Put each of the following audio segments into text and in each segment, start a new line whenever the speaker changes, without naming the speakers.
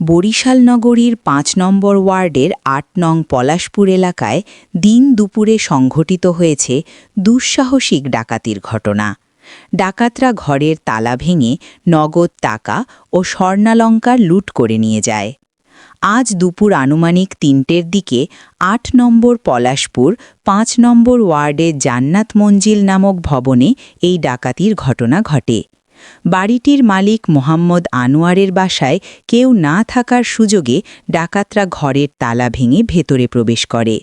বরিশাল নগরীর পাঁচ নম্বর ওয়ার্ডের আট নং পলাশপুর এলাকায় দিন দুপুরে সংঘটিত হয়েছে দুঃসাহসিক ডাকাতির ঘটনা। ডাকাতরা ঘরের তালা ভেঙে নগদ টাকা ও স্বর্ণালঙ্কার লুট করে নিয়ে যায়। আজ দুপুর আনুমানিক তিনটের দিকে আট নম্বর পলাশপুর, পাঁচ নম্বর ওয়ার্ডের জান্নাত মঞ্জিল নামক ভবনে এই ডাকাতির ঘটনা ঘটে। বাড়িটির মালিক মোহাম্মদ আনোয়ারের বাসায় কেউ না থাকার সুযোগে ডাকাতরা ঘরের তালা ভেঙে ভেতরে প্রবেশ করে।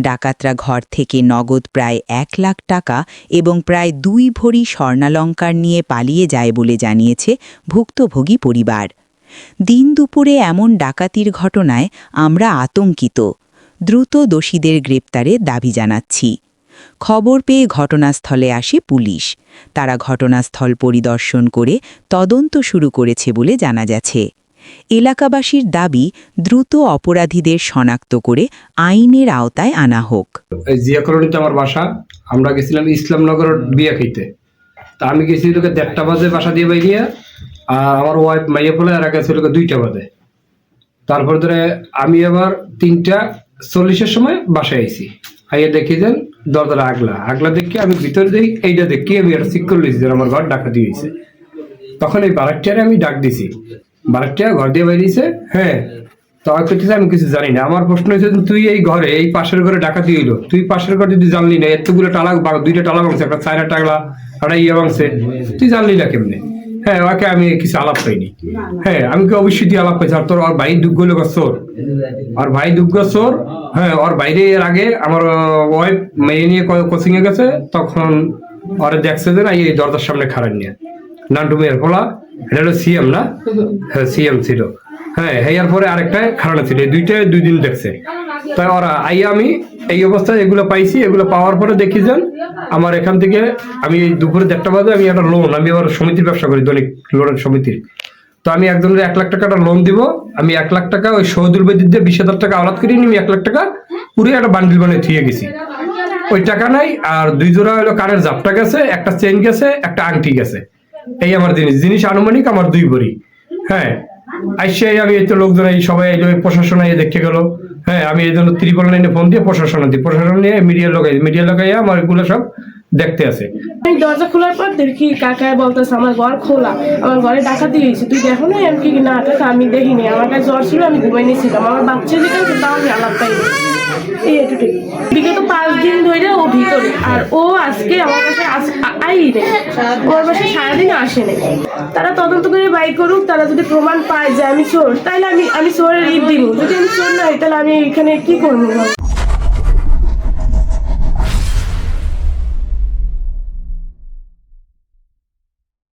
ডাকাতরা ঘর থেকে নগদ প্রায় এক লাখ টাকা এবং প্রায় দুই ভরি স্বর্ণালঙ্কার নিয়ে পালিয়ে যায় বলে জানিয়েছে ভুক্তভোগী পরিবার। দিন দুপুরে এমন ডাকাতির ঘটনায় আমরা আতঙ্কিত। দ্রুত দোষীদের গ্রেপ্তারে দাবি জানাচ্ছি। খবর পেয়ে ঘটনাস্থলে আসে পুলিশ। তারা ঘটনাস্থল পরিদর্শন করে তদন্ত শুরু করেছে বলে জানা গেছে। এলাকাবাসীর দাবি, দ্রুত অপরাধীদের শনাক্ত করে আইনের আওতায় আনা হোক।
আমার বাসা, আমরা গেছিলাম ইসলামনগর বিয়া খাইতে। তা আমি গেছি লোকে দেড়টা বাজে বাসা দিয়ে বাইরিয়া, আর আমার ওয়াইফ মাইয়া ফলে আর গেছে লোকে দুইটা বাজে। তারপর ধরে আমি আবার তিনটা চল্লিশের সময় বাসায় আইছি। আইয়া দেখি যে দরজার আগলা। আগলা দেখি আমি ভিতরে দেখি এইটা দেখি আমি এটা ঠিক করে লিখছি যে আমার ঘর ডাকাতি হয়েছে তখন এই বারাকটিয়ারে আমি ডাক দিছি। বারাকটিয়া ঘর দিয়ে বাইরিয়েছে হ্যাঁ তো আমি করতেছে আমি কিছু জানি না। আমার প্রশ্ন হচ্ছে যে তুই এই ঘরে, এই পাশের ঘরে ডাকাতি হইল। তুই পাশের ঘরে যদি জানলি না, এতগুলো টালা দুইটা টালা ভাঙছে, একটা চায়না টাগলা একটা ইয়ে ভাঙছে, তুই জানলি না কেমনে? হ্যাঁ ওকে আমি কিছু আলাপ পাইনি হ্যাঁ আমি কি অবশ্যই তুই আলাপ পাইছি আর তোর ওর ভাই দুগ্গ লোক চোর আর ভাই দুগ্গ চোর হ্যাঁ ওর বাইরে এর আগে আমার ওয়াইফ মেয়ে নিয়ে কোচিং এ গেছে, তখন ওরে দেখছে যে না, এই দরজার সামনে খারাপ নিয়ে। নান্টু মেয়ের ফলা এটা হলো সিএম না? হ্যাঁ সিএম ছিল। হ্যাঁ হেয়ার পরে আরেকটা খারাপ ছিল। দুইটা দুই দিন দেখছে। তাই ওরা আই আমি এই অবস্থায় এগুলো পাইছি, এগুলো পাওয়ার পরে দেখি যান, আমার এখান থেকে আমি দুপুরে দেড়টা বাজে আমি একটা লোন আমি আবার সমিতির ব্যবসা করি, দৈনিক লোনের সমিতির। তো আমি একজনের এক লাখ টাকাটা লোন দিব, আমি এক লাখ টাকা ওই শহীদুল বেদির দিয়ে বিশ হাজার টাকা আলাদ করিনি আমি এক লাখ টাকা পুরো একটা বান্ডিল বানিয়ে থুয়ে গেছি। ওই টাকা নাই, আর দুই জোড়া হলো কানের জাপটা গেছে, একটা চেন গেছে, একটা আংটি গেছে। এই আমার জিনিস জিনিস আনুমানিক আমার দুই ভরি। হ্যাঁ আইসিআই আমি এই তো লোকজন এই সবাই এই প্রশাসন দেখতে গেল। হ্যাঁ আমি এই জন্য ত্রিপল লাইনে ফোন দিয়ে প্রশাসন দিই। প্রশাসন নিয়ে মিডিয়া লোকাই মিডিয়া লোকাই আমার এগুলো সব দেখতে
আমি দরজা খোলার পর দেখি কাকা বলতেছে, আমার ঘর খোলা। আমার ঘরে ডাকাতি হয়েছে। তুই দেখো না আমি কি না কাকা আমি দেখিনি। আমার কাছে জ্বর ছিল, আমি ঘুমাই নিয়েছিলাম আমার বাচ্চা যেটা তাও আমি আলাপ পাইনি এই এটুকুই। বিগত পাঁচ দিন ধরে ও ভিতরে। আর ও আজকে আমার কাছে নেই ওর বাসায় সারাদিন আসে নেই তারা তদন্ত করে বাই করুক, তারা যদি প্রমাণ পায় যে আমি চোর, তাহলে আমি আমি চোরের ঈদ দিব। যদি আমি চোর না তাহলে আমি এখানে কি করব?